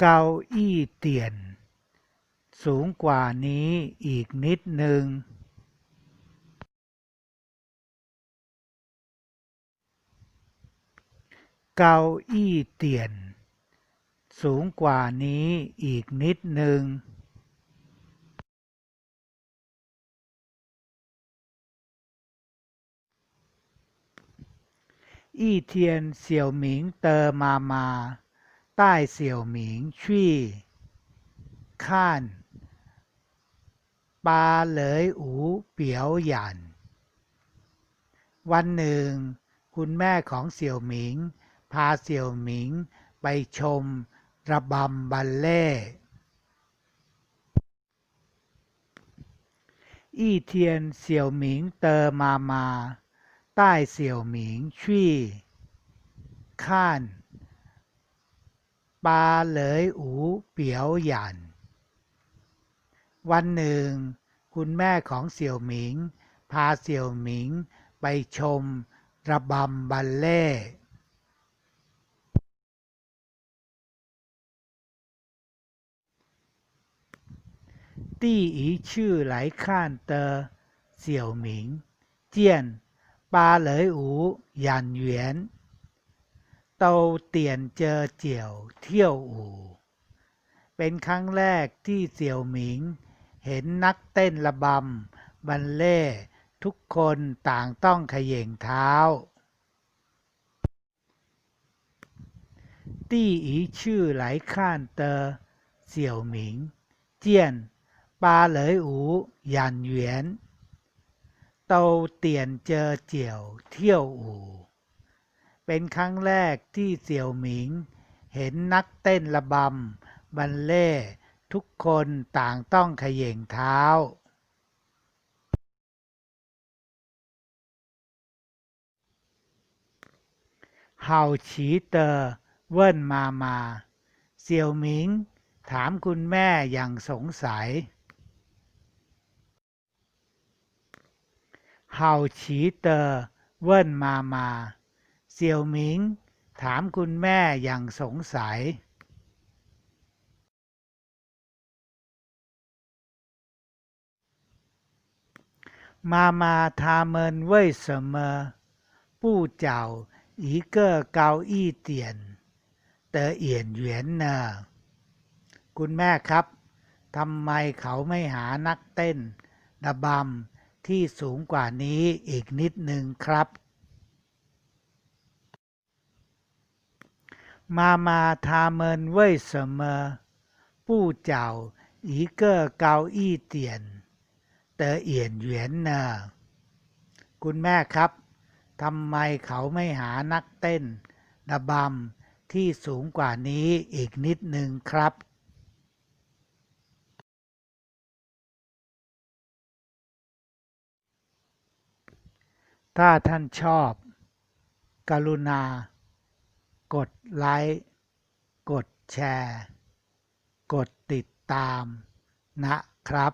เกาอี้เตียน สูงกว่านี้อีกนิดหนึ่งเกาอี้เตียน สูงกว่านี้อีกนิดหนึ่งอี้เทียนเสี่ยวหมิงเตอมามา 带ต้เสี่ยวหมิงชี่ข้านวันหนึ่ง คุณแม่ของเสี่ยวหมิง พาเสี่ยวหมิงไปชมระบำบัลเล่อี้เทียนเสี่ยวหมิงเตอมามา ใต้เสี่ยวหมิงชี่ข้ ปาเหลยอูเปียวหยัน วันหนึ่ง คุณแม่ของเสี่ยวหมิง พาเสี่ยวหมิงไปชมระบำบัลเล่ตี้อีชื่อไหลข้านเตอเสี่ยวหมิง เจียนปาเหลยอูหยันเหวี เตาเตียนเจอเจียวเที่ยวอู่ เป็นครั้งแรกที่เสี่ยวหมิง เห็นนักเต้นระบำบันเล่ทุกคนต่างต้องขย่งเท้า ตี้อีชื่อไหลข้านเตอเสี่ยวหมิง เจียนปาเหลยอูหยานเหวียนเตาเตียนเจอเจี่ยวเที่ยวอู เป็นครั้งแรกที่เสี่ยวหมิง เห็นนักเต้นระบำบัลเล่ทุกคนต่างต้องขย่งเท้าเห่าฉีเตอเว่นมามา เสี่ยวหมิง ถามคุณแม่อย่างสงสัยเห่าฉีเตอเว่นมามา เสี่ยวหมิง ถามคุณแม่อย่างสงสัย 妈妈他们为什么不找一个高一点的演员呢คุณแม่ครับทำไมเขาไม่หานักเต้นระบำที่สูงกว่านี้อีกนิดหนึ่งครับ 妈妈他们为什么不找一个高一点的演员呢คุณแม่ครับ ทำไมเขาไม่หานักเต้นระบำที่สูงกว่านี้อีกนิดหนึ่งครับ ถ้าท่านชอบ กรุณา กดไลค์ กดแชร์ กดติดตามนะครับ